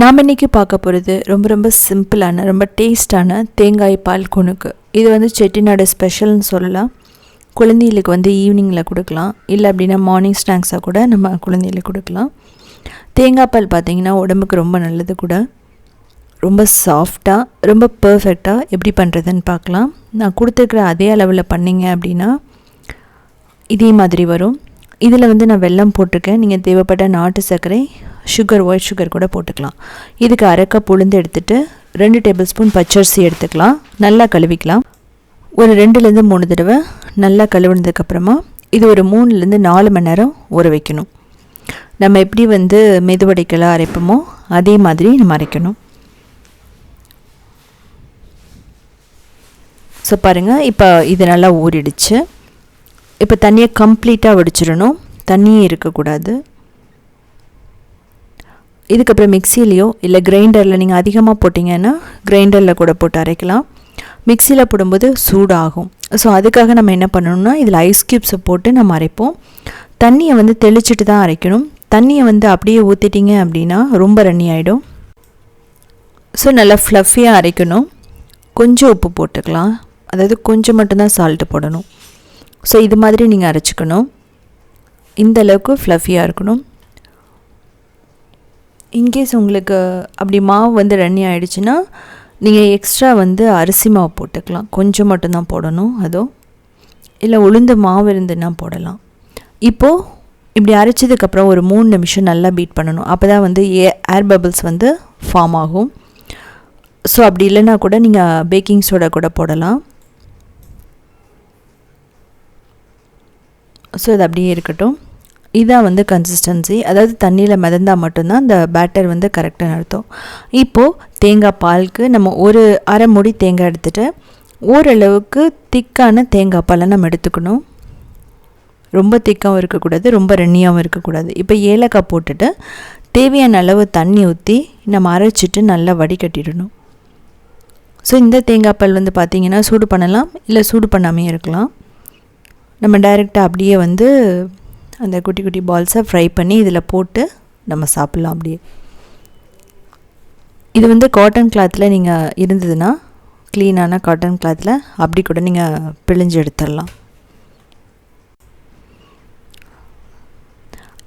நாம் இன்றைக்கி பார்க்க போகிறது ரொம்ப ரொம்ப சிம்பிளான ரொம்ப டேஸ்டான தேங்காய் பால் குணுக்கு. இது வந்து செட்டிநாடு ஸ்பெஷல்னு சொல்லலாம். குழந்தைகளுக்கு வந்து ஈவினிங்கில் கொடுக்கலாம். இல்லை அப்படின்னா மார்னிங் ஸ்நாக்ஸாக கூட நம்ம குழந்தைகளுக்கு கொடுக்கலாம். தேங்காய் பால் பார்த்திங்கன்னா உடம்புக்கு ரொம்ப நல்லது கூட. ரொம்ப சாஃப்டாக ரொம்ப பர்ஃபெக்டாக எப்படி பண்ணுறதுன்னு பார்க்கலாம். நான் கொடுத்துருக்குற அதே அளவில் பண்ணிங்க அப்படின்னா இதே மாதிரி வரும். இதில் வந்து நான் வெல்லம் போட்டிருக்கேன். நீங்கள் தேவைப்பட்ட நாட்டு சர்க்கரை சுகர் ஒயிட் சுகர் கூட போட்டுக்கலாம். இதுக்கு அரைக்க புழுந்து எடுத்துகிட்டு ரெண்டு டேபிள் ஸ்பூன் பச்சரிசி எடுத்துக்கலாம். நல்லா கழுவிக்கலாம். ஒரு ரெண்டுலேருந்து மூணு தடவை நல்லா கழுவுனதுக்கப்புறமா இது ஒரு மூணுலேருந்து நாலு மணி நேரம் ஊற வைக்கணும். நம்ம எப்படி வந்து மெதுவடைக்கெல்லாம் அரைப்போமோ அதே மாதிரி நம்ம அரைக்கணும். ஸோ பாருங்கள் இப்போ இது நல்லா ஊறிடுச்சு. இப்போ தண்ணியை கம்ப்ளீட்டாக வடிச்சிடணும். தண்ணியே இருக்கக்கூடாது. இதுக்கப்புறம் மிக்சிலேயோ இல்லை கிரைண்டரில் நீங்கள் அதிகமாக போட்டிங்கன்னா கிரைண்டரில் கூட போட்டு அரைக்கலாம். மிக்சியில் போடும்போது சூடாகும். ஸோ அதுக்காக நம்ம என்ன பண்ணணும்னா இதில் ஐஸ் க்யூப்ஸை போட்டு நம்ம அரைப்போம். தண்ணியை வந்து தெளிச்சிட்டு தான் அரைக்கணும். தண்ணியை வந்து அப்படியே ஊற்றிட்டிங்க அப்படின்னா ரொம்ப ரன்னி ஆகிடும் ஸோ நல்லா ஃப்ளஃபியாக அரைக்கணும். கொஞ்சம் உப்பு போட்டுக்கலாம். அதாவது கொஞ்சம் மட்டும்தான் சால்ட்டு போடணும். ஸோ இது மாதிரி நீங்கள் அரைச்சிக்கணும். இந்த அளவுக்கு ஃப்ளஃபியாக இருக்கணும். இன்கேஸ் உங்களுக்கு அப்படி மாவு வந்து ரன்னி ஆகிடுச்சுன்னா நீங்கள் எக்ஸ்ட்ரா வந்து அரிசி மாவு போட்டுக்கலாம். கொஞ்சம் மட்டும்தான் போடணும் அதோ. இல்லை உளுந்து மாவு இருந்துன்னா போடலாம். இப்போது இப்படி அரைச்சதுக்கப்புறம் ஒரு மூணு நிமிஷம் நல்லா பீட் பண்ணணும். அப்போ தான் வந்து ஏ ஏர் பபிள்ஸ் வந்து ஃபார்ம் ஆகும். ஸோ அப்படி இல்லைன்னா கூட நீங்கள் பேக்கிங் சோடா கூட போடலாம். ஸோ இது அப்படியே இருக்கட்டும். இதான் வந்து கன்சிஸ்டன்சி அதாவது தண்ணியில் மிதந்தால் மட்டும்தான் அந்த பேட்டர் வந்து கரெக்டாக நடத்தும். இப்போது தேங்காய் பாலுக்கு நம்ம ஒரு அரை முடி தேங்காய் எடுத்துகிட்டு ஓரளவுக்கு திக்கான தேங்காய் பாலை நம்ம எடுத்துக்கணும். ரொம்ப திக்காகவும் இருக்கக்கூடாது ரொம்ப ரெண்ணியாகவும் இருக்கக்கூடாது. இப்போ ஏலக்காய் போட்டுட்டு தேவையான அளவு தண்ணி ஊற்றி நம்ம அரைச்சிட்டு நல்லா வடிகட்டிடணும். ஸோ இந்த தேங்காய் பால் வந்து பார்த்திங்கன்னா சூடு பண்ணலாம் இல்லை சூடு பண்ணாமே இருக்கலாம். நம்ம டைரெக்டாக அப்படியே வந்து அந்த குட்டி குட்டி பால்ஸை ஃப்ரை பண்ணி இதில் போட்டு நம்ம சாப்பிட்லாம் அப்படியே. இது வந்து காட்டன் கிளாத்தில் நீங்கள் இருந்ததுன்னா க்ளீனான காட்டன் கிளாத்தில் அப்படி கூட நீங்கள் பிழிஞ்சு எடுத்துடலாம்.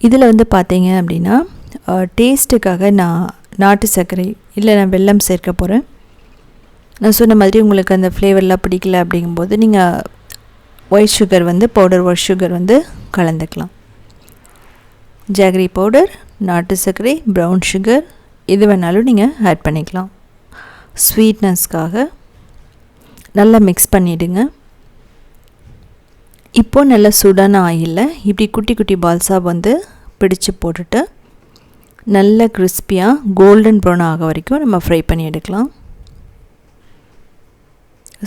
இதில் வந்து பார்த்தீங்க அப்படின்னா டேஸ்ட்டுக்காக நான் நாட்டு சர்க்கரை இல்லை நான் வெல்லம் சேர்க்க போகிறேன் நான் சொன்ன மாதிரி உங்களுக்கு அந்த ஃப்ளேவர்லாம் பிடிக்கல அப்படிங்கும்போது நீங்கள் ஒயிட் சுகர் வந்து பவுடர் ஒயிட் சுகர் வந்து கலந்துக்கலாம். ஜாகரி பவுடர் நாட்டு சர்க்கரை ப்ரௌன் சுகர் எது வேணாலும் நீங்கள் ஆட் பண்ணிக்கலாம். ஸ்வீட்னஸ்க்காக நல்லா மிக்ஸ் பண்ணிவிடுங்க இப்போது நல்லா சூடான ஆயிலில் இப்படி குட்டி குட்டி பால்ஸாக வந்து பிடிச்சு போட்டுட்டு நல்ல கிறிஸ்பியாக கோல்டன் ப்ரௌன் ஆக வரைக்கும் நம்ம ஃப்ரை பண்ணி எடுக்கலாம்.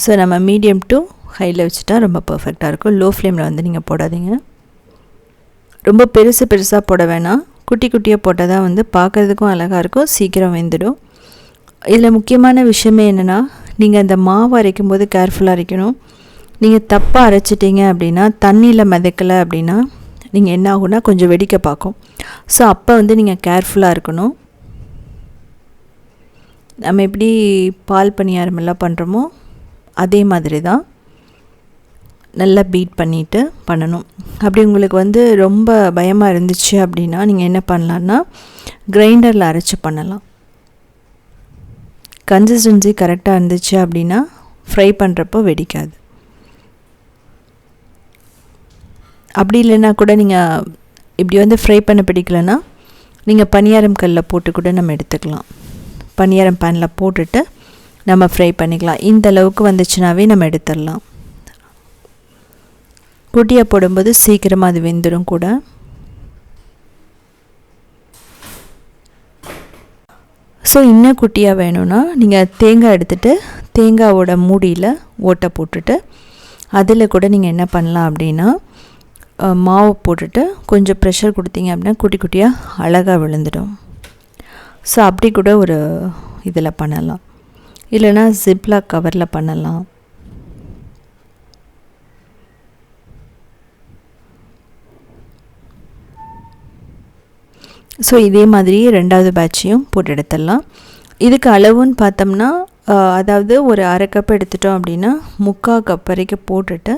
ஸோ நம்ம மீடியம் டு ஹையில் வச்சுட்டா ரொம்ப பர்ஃபெக்டாக இருக்கும். லோ ஃப்ளேமில் வந்து நீங்கள் போடாதீங்க. ரொம்ப பெருசு பெருசாக போட வேணாம். குட்டி குட்டியாக போட்டால் தான் வந்து பார்க்குறதுக்கும் அழகாக இருக்கும். சீக்கிரம் வெந்துடும். இதில் முக்கியமான விஷயமே என்னென்னா நீங்கள் அந்த மாவு அரைக்கும் போது கேர்ஃபுல்லாக அரைக்கணும். நீங்கள் தப்பாக அரைச்சிட்டிங்க அப்படின்னா தண்ணியில் மிதக்கலை அப்படின்னா நீங்கள் என்ன ஆகுனா கொஞ்சம் வெடிக்க பார்க்கும். ஸோ அப்போ வந்து நீங்கள் கேர்ஃபுல்லாக இருக்கணும். நம்ம எப்படி பால் பணியாரம் எல்லாம் பண்ணுறோமோ அதே மாதிரி தான் நல்லா பீட் பண்ணிவிட்டு பண்ணணும். அப்படி உங்களுக்கு வந்து ரொம்ப பயமாக இருந்துச்சு அப்படின்னா நீங்கள் என்ன பண்ணலான்னா கிரைண்டரில் அரைச்சி பண்ணலாம். கன்சிஸ்டன்சி கரெக்டாக இருந்துச்சு அப்படின்னா ஃப்ரை பண்ணுறப்போ வெடிக்காது. அப்படி இல்லைன்னா கூட நீங்கள் இப்படி வந்து ஃப்ரை பண்ண பிடிக்கலன்னா நீங்கள் பனியாரம் கல்லில் போட்டு கூட நம்ம எடுத்துக்கலாம். பனியாரம் பேனில் போட்டுட்டு நம்ம ஃப்ரை பண்ணிக்கலாம். இந்த அளவுக்கு வந்துச்சுனாவே நம்ம எடுத்துடலாம். குட்டியாக போடும்போது சீக்கிரமாக அது வெந்துடும் கூட. ஸோ இன்னும் குட்டியாக வேணும்னா நீங்கள் தேங்காய் எடுத்துகிட்டு தேங்காவோட மூடியில் ஓட்டை போட்டுட்டு அதில் கூட நீங்கள் என்ன பண்ணலாம் அப்படின்னா மாவு போட்டுட்டு கொஞ்சம் ப்ரெஷர் கொடுத்தீங்க அப்படின்னா குட்டி குட்டியாக அழகாக விழுந்துடும். ஸோ அப்படி கூட ஒரு இதில் பண்ணலாம். இல்லைனா ஜிப்லாக் கவரில் பண்ணலாம். ஸோ இதே மாதிரி ரெண்டாவது பேட்சையும் போட்டு எடுத்துடலாம் இதுக்கு அளவுன்னு பார்த்தோம்னா அதாவது ஒரு அரை கப் எடுத்துட்டோம் அப்படின்னா முக்கால் கப் வரைக்கும் போட்டுட்டு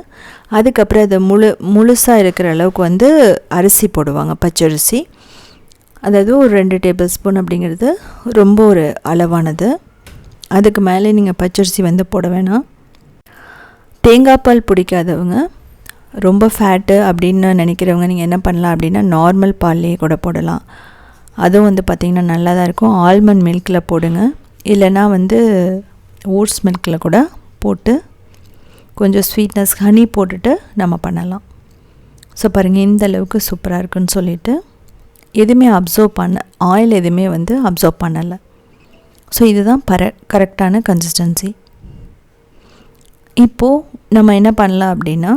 அதுக்கப்புறம் அதை முழு முழுசாக இருக்கிற அளவுக்கு வந்து அரிசி போடுவாங்க பச்சரிசி. அதாவது ஒரு ரெண்டு டேபிள் ஸ்பூன் அப்படிங்கிறது ரொம்ப ஒரு அளவானது. அதுக்கு மேலே நீங்கள் பச்சரிசி வந்து போட வேணாம். தேங்காய் பால் பிடிக்காதவங்க ரொம்ப ஃபேட்டு அப்படின்னு நினைக்கிறவங்க நீங்கள் என்ன பண்ணலாம் அப்படின்னா நார்மல் பால்லையே கூட போடலாம். அதுவும் வந்து பார்த்திங்கன்னா நல்லா தான் இருக்கும் ஆல்மண்ட் மில்கில் போடுங்க. இல்லைன்னா வந்து ஓட்ஸ் மில்கில் கூட போட்டு கொஞ்சம் ஸ்வீட்னஸ் ஹனி போட்டுட்டு நம்ம பண்ணலாம். ஸோ பாருங்கள் இந்த அளவுக்கு சூப்பராக இருக்குன்னு சொல்லிட்டு எதுவுமே அப்சர்வ் பண்ண ஆயில் எதுவுமே வந்து அப்சர்வ் பண்ணலை. ஸோ இதுதான் பர கரெக்டான கன்சிஸ்டன்சி இப்போது நம்ம என்ன பண்ணலாம் அப்படின்னா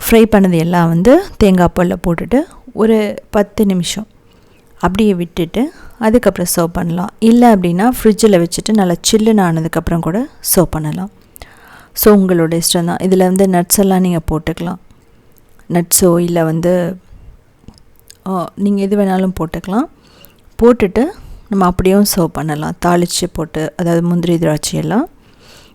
ஃப்ரை பண்ணது எல்லாம் வந்து தேங்காய் பாலில் போட்டுட்டு ஒரு பத்து நிமிஷம் அப்படியே விட்டுட்டு அதுக்கப்புறம் சர்வ் பண்ணலாம். இல்லை அப்படின்னா ஃப்ரிட்ஜில் வச்சுட்டு நல்லா சில்லுன்னு ஆனதுக்கப்புறம் கூட சர்வ் பண்ணலாம். ஸோ உங்களோட இஷ்டம் தான். இதில் வந்து நட்ஸ் எல்லாம் நீங்கள் போட்டுக்கலாம். நட்ஸோ இல்லை வந்து நீங்கள் எது வேணாலும் போட்டுக்கலாம். போட்டுட்டு நம்ம அப்படியும் சர்வ் பண்ணலாம். தாளித்து போட்டு அதாவது முந்திரி திராட்சை எல்லாம்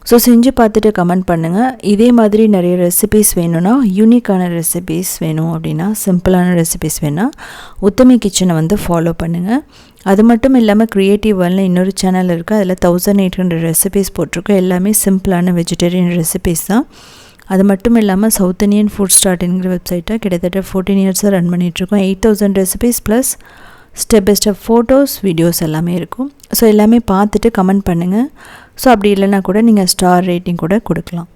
ஸோ செஞ்சு பார்த்துட்டு கமெண்ட் பண்ணுங்கள் இதே மாதிரி நிறைய ரெசிபீஸ் வேணும்னா யூனிக்கான ரெசிபீஸ் வேணும் அப்படின்னா சிம்பிளான ரெசிபீஸ் வேணால் உத்தமி கிச்சனை வந்து ஃபாலோ பண்ணுங்கள் அது மட்டும் இல்லாமல் க்ரியேட்டிவ் வேல்னு இன்னொரு சேனல் இருக்குது அதில் தௌசண்ட் எயிட் ஹண்ட்ரட் ரெசிபீஸ் போட்டிருக்கோம். எல்லாமே சிம்பிளான வெஜிடேரியன் ரெசிபீஸ் தான். அது மட்டும் இல்லாமல் சவுத் இந்தியன் ஃபுட் ஸ்டார்ட்ங்கிற வெப்சைட்டை கிட்டத்தட்ட ஃபோர்டீன் இயர்ஸாக ரன் பண்ணிகிட்ருக்கோம் eight thousand recipes plus step by step photos videos எல்லாமே இருக்கும். ஸோ எல்லாமே பார்த்துட்டு கமெண்ட் பண்ணுங்கள் ஸோ அப்படி இல்லைன்னா கூட நீங்கள் ஸ்டார் ரேட்டிங் கூட கொடுக்கலாம்.